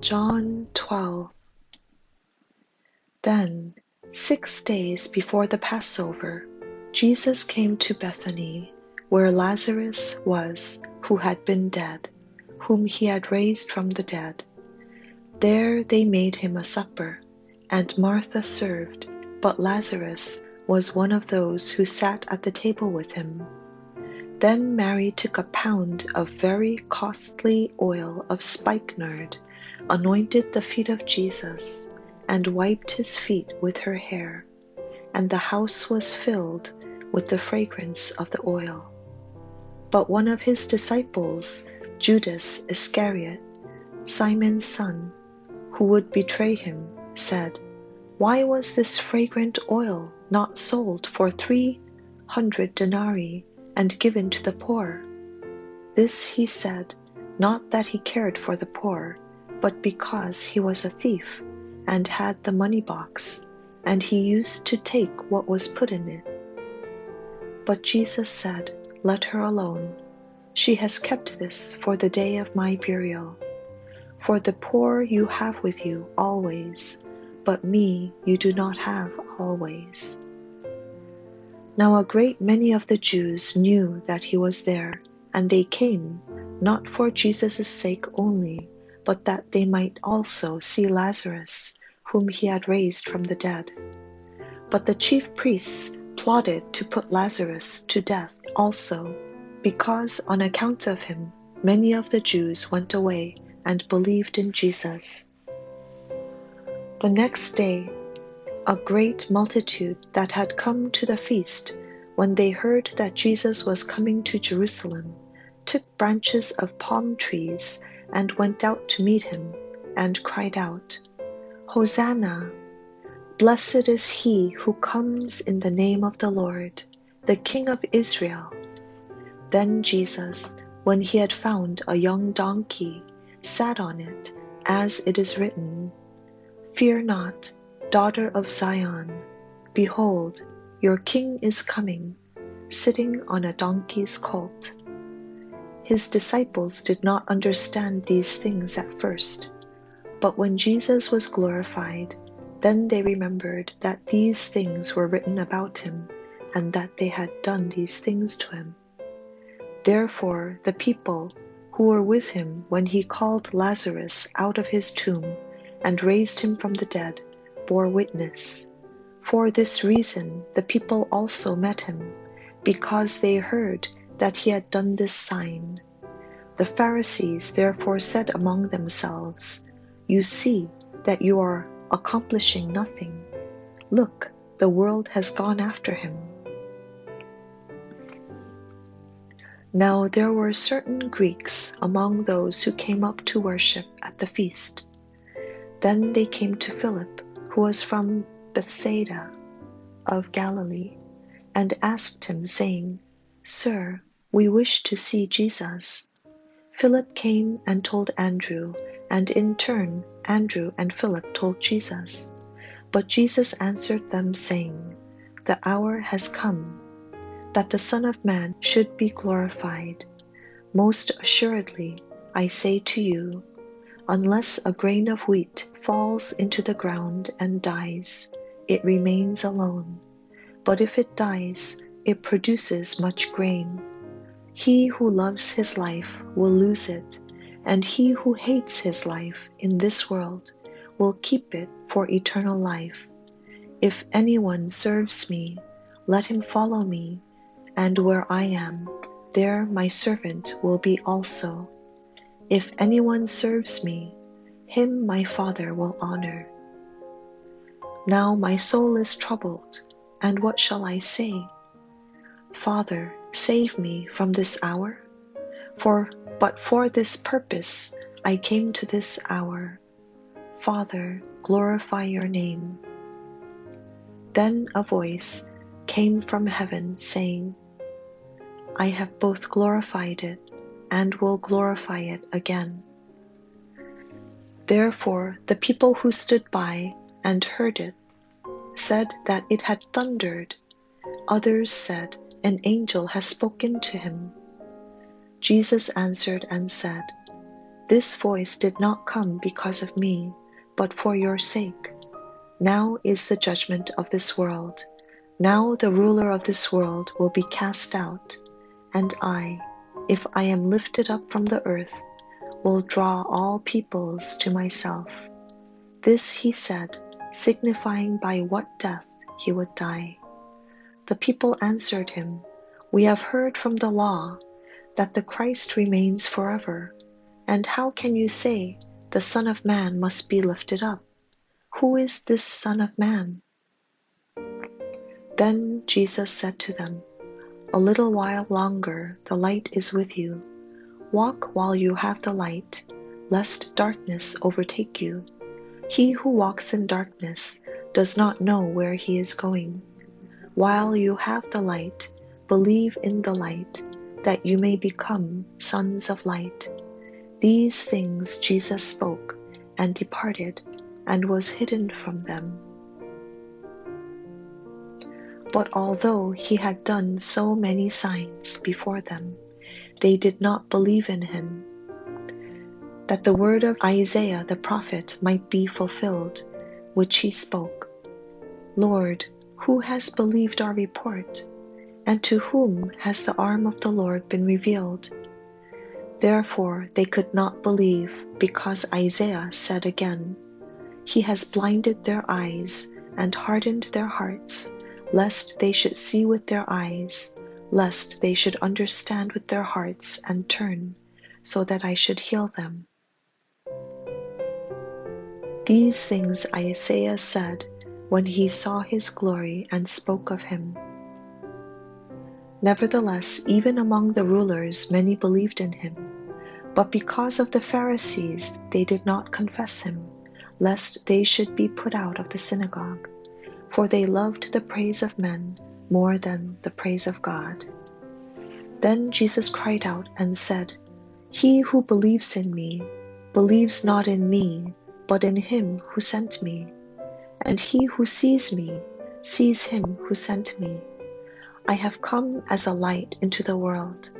John 12 Then, six days before the Passover, Jesus came to Bethany, where Lazarus was, who had been dead, whom he had raised from the dead. There they made him a supper, and Martha served, but Lazarus was one of those who sat at the table with him. Then Mary took a pound of very costly oil of spikenard anointed the feet of Jesus, and wiped his feet with her hair, and the house was filled with the fragrance of the oil. But one of his disciples, Judas Iscariot, Simon's son, who would betray him, said, Why was this fragrant oil not sold for three hundred denarii and given to the poor? This he said, not that he cared for the poor but because he was a thief and had the money box, and he used to take what was put in it. But Jesus said, Let her alone. She has kept this for the day of my burial. For the poor you have with you always, but me you do not have always. Now a great many of the Jews knew that he was there, and they came, not for Jesus' sake only, but that they might also see Lazarus, whom he had raised from the dead. But the chief priests plotted to put Lazarus to death also, because on account of him many of the Jews went away and believed in Jesus. The next day, a great multitude that had come to the feast, when they heard that Jesus was coming to Jerusalem, took branches of palm trees and went out to meet him, and cried out, Hosanna! Blessed is he who comes in the name of the Lord, the King of Israel. Then Jesus, when he had found a young donkey, sat on it, as it is written, Fear not, daughter of Zion. Behold, your king is coming, sitting on a donkey's colt. His disciples did not understand these things at first, but when Jesus was glorified, then they remembered that these things were written about him, and that they had done these things to him. Therefore, the people who were with him when he called Lazarus out of his tomb and raised him from the dead bore witness. For this reason, the people also met him, because they heard that he had done this sign. The Pharisees therefore said among themselves, You see that you are accomplishing nothing. Look, the world has gone after him. Now there were certain Greeks among those who came up to worship at the feast. Then they came to Philip, who was from Bethsaida of Galilee, and asked him, saying, Sir, we wish to see Jesus. Philip came and told Andrew, and in turn, Andrew and Philip told Jesus. But Jesus answered them, saying, The hour has come that the Son of Man should be glorified. Most assuredly, I say to you, unless a grain of wheat falls into the ground and dies, it remains alone. But if it dies, it produces much grain. He who loves his life will lose it, and he who hates his life in this world will keep it for eternal life. If anyone serves me, let him follow me, and where I am, there my servant will be also. If anyone serves me, him my Father will honor. Now my soul is troubled, and what shall I say? Father, save me from this hour? For but for this purpose I came to this hour. Father, glorify your name. Then a voice came from heaven saying, I have both glorified it and will glorify it again. Therefore, the people who stood by and heard it said that it had thundered. Others said, an angel has spoken to him. Jesus answered and said, This voice did not come because of me, but for your sake. Now is the judgment of this world. Now the ruler of this world will be cast out, and I, if I am lifted up from the earth, will draw all peoples to myself. This he said, signifying by what death he would die. The people answered him, We have heard from the law that the Christ remains forever. And how can you say the Son of Man must be lifted up? Who is this Son of Man? Then Jesus said to them, A little while longer the light is with you. Walk while you have the light, lest darkness overtake you. He who walks in darkness does not know where he is going. While you have the light, believe in the light, that you may become sons of light. These things Jesus spoke and departed and was hidden from them. But although he had done so many signs before them, they did not believe in him. That the word of Isaiah the prophet might be fulfilled, which he spoke Lord, who has believed our report? And to whom has the arm of the Lord been revealed? Therefore they could not believe, because Isaiah said again, He has blinded their eyes and hardened their hearts, lest they should see with their eyes, lest they should understand with their hearts and turn, so that I should heal them. These things Isaiah said when he saw his glory and spoke of him. Nevertheless, even among the rulers, many believed in him. But because of the Pharisees, they did not confess him, lest they should be put out of the synagogue. For they loved the praise of men more than the praise of God. Then Jesus cried out and said, He who believes in me, believes not in me, but in him who sent me. And he who sees me, sees him who sent me. I have come as a light into the world,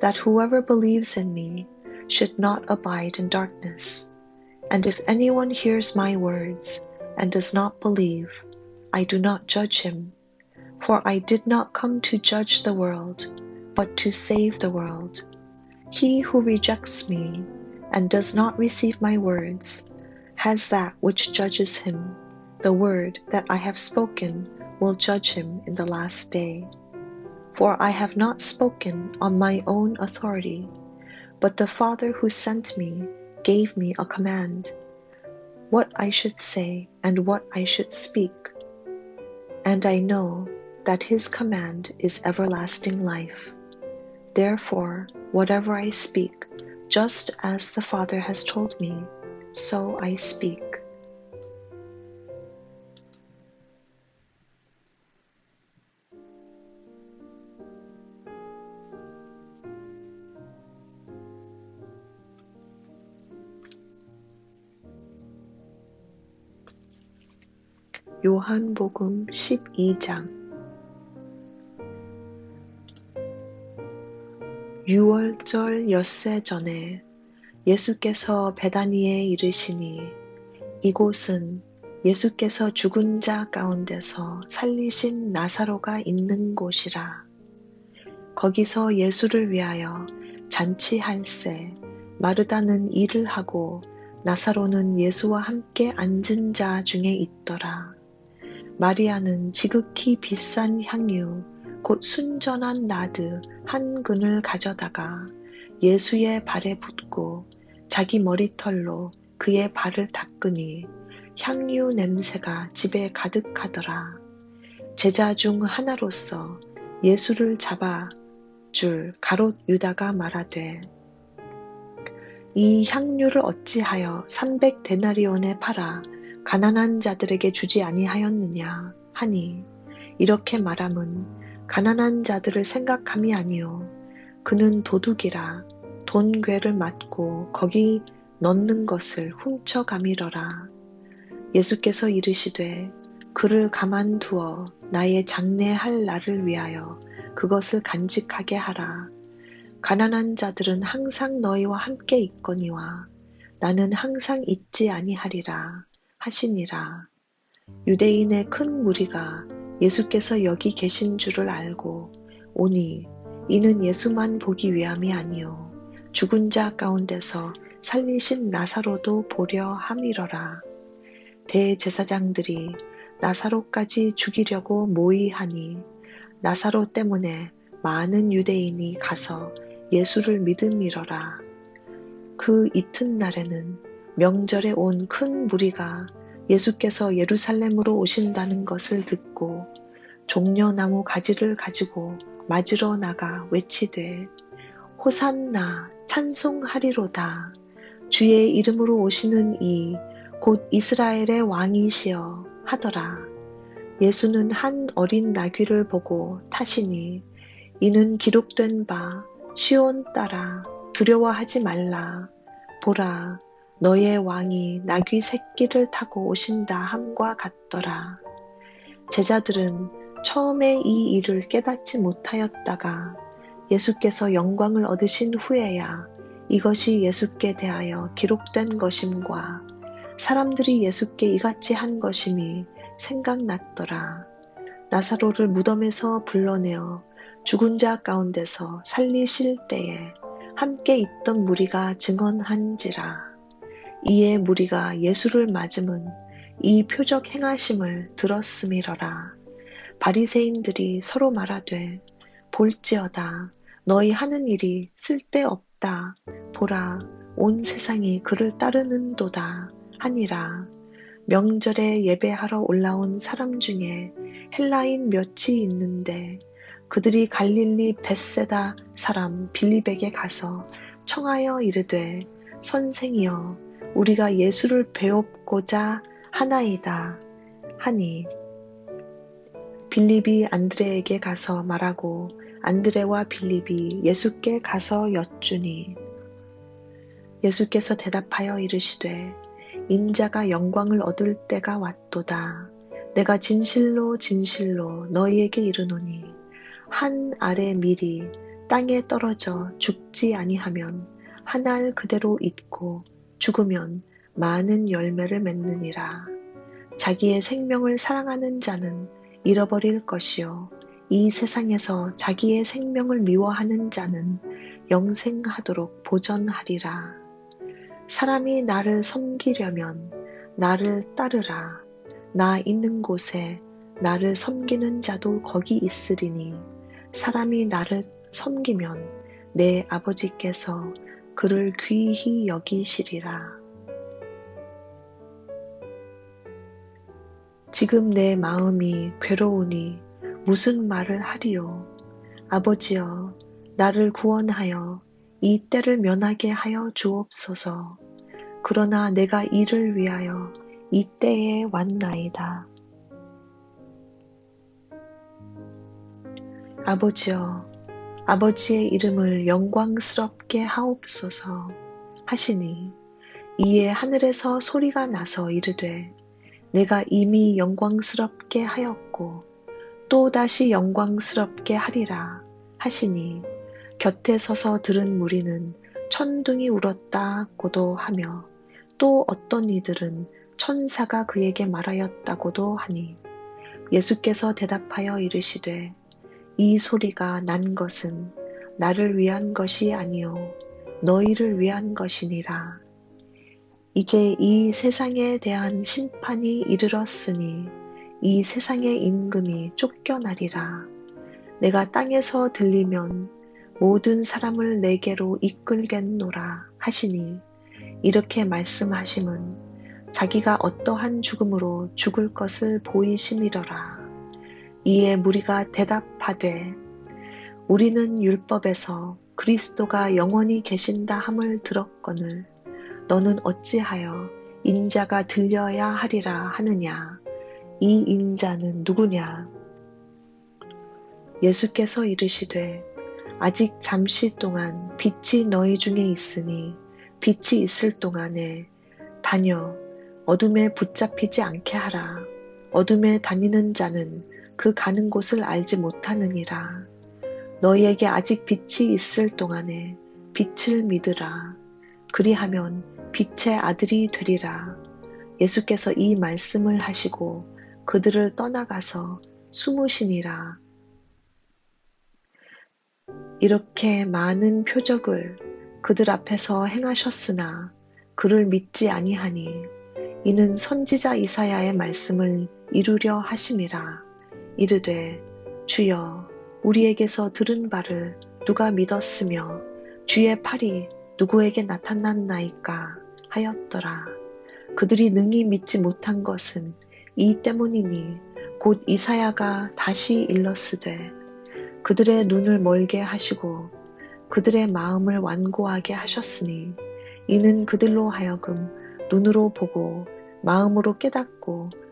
that whoever believes in me should not abide in darkness. And if anyone hears my words and does not believe, I do not judge him, for I did not come to judge the world, but to save the world. He who rejects me and does not receive my words has that which judges him. The word that I have spoken will judge him in the last day. For I have not spoken on my own authority, but the Father who sent me gave me a command, what I should say and what I should speak. And I know that his command is everlasting life. Therefore, whatever I speak, just as the Father has told me, so I speak. 요한복음 12장 6월절 엿새 전에 예수께서 베다니에 이르시니 이곳은 예수께서 죽은 자 가운데서 살리신 나사로가 있는 곳이라. 거기서 예수를 위하여 잔치할세 마르다는 일을 하고 나사로는 예수와 함께 앉은 자 중에 있더라. 마리아는 지극히 비싼 향유, 곧 순전한 나드 한 근을 가져다가 예수의 발에 붓고 자기 머리털로 그의 발을 닦으니 향유 냄새가 집에 가득하더라. 제자 중 하나로서 예수를 잡아 줄 가롯 유다가 말하되 이 향유를 어찌하여 300 데나리온에 팔아 가난한 자들에게 주지 아니하였느냐 하니 이렇게 말함은 가난한 자들을 생각함이 아니요. 그는 도둑이라 돈괴를 맞고 거기 넣는 것을 훔쳐가미러라. 예수께서 이르시되 그를 가만두어 나의 장례할 날을 위하여 그것을 간직하게 하라. 가난한 자들은 항상 너희와 함께 있거니와 나는 항상 잊지 아니하리라 하시니라. 유대인의 큰 무리가 예수께서 여기 계신 줄을 알고 오니 이는 예수만 보기 위함이 아니요 죽은 자 가운데서 살리신 나사로도 보려 함이러라. 대제사장들이 나사로까지 죽이려고 모의하니 나사로 때문에 많은 유대인이 가서 예수를 믿음이러라. 그 이튿날에는 명절에 온 큰 무리가 예수께서 예루살렘으로 오신다는 것을 듣고 종려나무 가지를 가지고 맞으러 나가 외치되 호산나 찬송하리로다 주의 이름으로 오시는 이 곧 이스라엘의 왕이시여 하더라. 예수는 한 어린 나귀를 보고 타시니 이는 기록된 바 시온 따라 두려워하지 말라. 보라 너의 왕이 나귀 새끼를 타고 오신다 함과 같더라. 제자들은 처음에 이 일을 깨닫지 못하였다가 예수께서 영광을 얻으신 후에야 이것이 예수께 대하여 기록된 것임과 사람들이 예수께 이같이 한 것임이 생각났더라. 나사로를 무덤에서 불러내어 죽은 자 가운데서 살리실 때에 함께 있던 무리가 증언한지라. 이에 무리가 예수를 맞음은 이 표적 행하심을 들었음이러라. 바리새인들이 서로 말하되 볼지어다 너희 하는 일이 쓸데없다. 보라 온 세상이 그를 따르는도다 하니라. 명절에 예배하러 올라온 사람 중에 헬라인 몇이 있는데 그들이 갈릴리 벳세다 사람 빌립에게 가서 청하여 이르되 선생이여 우리가 예수를 배웁고자 하나이다 하니 빌립이 안드레에게 가서 말하고 안드레와 빌립이 예수께 가서 여쭈니 예수께서 대답하여 이르시되 인자가 영광을 얻을 때가 왔도다. 내가 진실로 진실로 너희에게 이르노니 한 알의 밀이 땅에 떨어져 죽지 아니하면 한 알 그대로 있고 죽으면 많은 열매를 맺느니라. 자기의 생명을 사랑하는 자는 잃어버릴 것이요. 이 세상에서 자기의 생명을 미워하는 자는 영생하도록 보전하리라. 사람이 나를 섬기려면 나를 따르라. 나 있는 곳에 나를 섬기는 자도 거기 있으리니 사람이 나를 섬기면 내 아버지께서 그를 귀히 여기시리라. 지금 내 마음이 괴로우니 무슨 말을 하리요. 아버지여, 나를 구원하여 이 때를 면하게 하여 주옵소서. 그러나 내가 이를 위하여 이 때에 왔나이다. 아버지여, 아버지의 이름을 영광스럽게 하옵소서 하시니 이에 하늘에서 소리가 나서 이르되 내가 이미 영광스럽게 하였고 또 다시 영광스럽게 하리라 하시니 곁에 서서 들은 무리는 천둥이 울었다고도 하며 또 어떤 이들은 천사가 그에게 말하였다고도 하니 예수께서 대답하여 이르시되 이 소리가 난 것은 나를 위한 것이 아니요 너희를 위한 것이니라. 이제 이 세상에 대한 심판이 이르렀으니 이 세상의 임금이 쫓겨나리라. 내가 땅에서 들리면 모든 사람을 내게로 이끌겠노라 하시니 이렇게 말씀하심은 자기가 어떠한 죽음으로 죽을 것을 보이심이더라. 이에 무리가 대답하되 우리는 율법에서 그리스도가 영원히 계신다 함을 들었거늘 너는 어찌하여 인자가 들려야 하리라 하느냐? 이 인자는 누구냐? 예수께서 이르시되 아직 잠시 동안 빛이 너희 중에 있으니 빛이 있을 동안에 다녀 어둠에 붙잡히지 않게 하라. 어둠에 다니는 자는 그 가는 곳을 알지 못하느니라. 너희에게 아직 빛이 있을 동안에 빛을 믿으라. 그리하면 빛의 아들이 되리라. 예수께서 이 말씀을 하시고 그들을 떠나가서 숨으시니라. 이렇게 많은 표적을 그들 앞에서 행하셨으나 그를 믿지 아니하니 이는 선지자 이사야의 말씀을 이루려 하심이라. 이르되 주여 우리에게서 들은 바를 누가 믿었으며 주의 팔이 누구에게 나타났나이까 하였더라. 그들이 능히 믿지 못한 것은 이 때문이니 곧 이사야가 다시 일렀으되 그들의 눈을 멀게 하시고 그들의 마음을 완고하게 하셨으니 이는 그들로 하여금 눈으로 보고 마음으로 깨닫고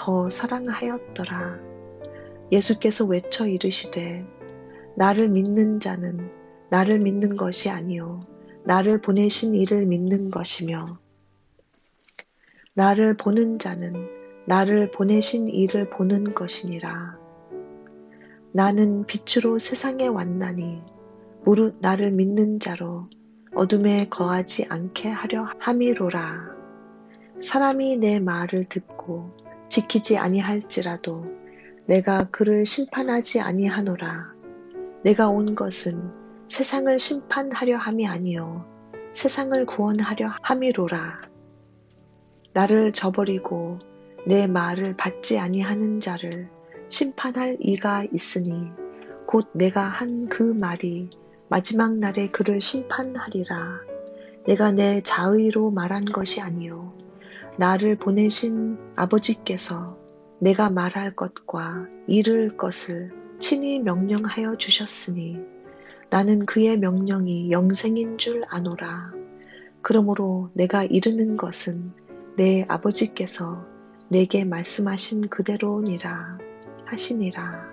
더 사랑하였더라. 예수께서 외쳐 이르시되 나를 믿는 자는 나를 믿는 것이 아니요 나를 보내신 이를 믿는 것이며 나를 보는 자는 나를 보내신 이를 보는 것이니라. 나는 빛으로 세상에 왔나니 무릇 나를 믿는 자로 어둠에 거하지 않게 하려 함이로라. 사람이 내 말을 듣고 지키지 아니할지라도 내가 그를 심판하지 아니하노라. 내가 온 것은 세상을 심판하려 함이 아니요 세상을 구원하려 함이로라. 나를 저버리고 내 말을 받지 아니하는 자를 심판할 이가 있으니 곧 내가 한 그 말이 마지막 날에 그를 심판하리라. 내가 내 자의로 말한 것이 아니요 나를 보내신 아버지께서 내가 말할 것과 이를 것을 친히 명령하여 주셨으니 나는 그의 명령이 영생인 줄 아노라. 그러므로 내가 이르는 것은 내 아버지께서 내게 말씀하신 그대로니라. 하시니라.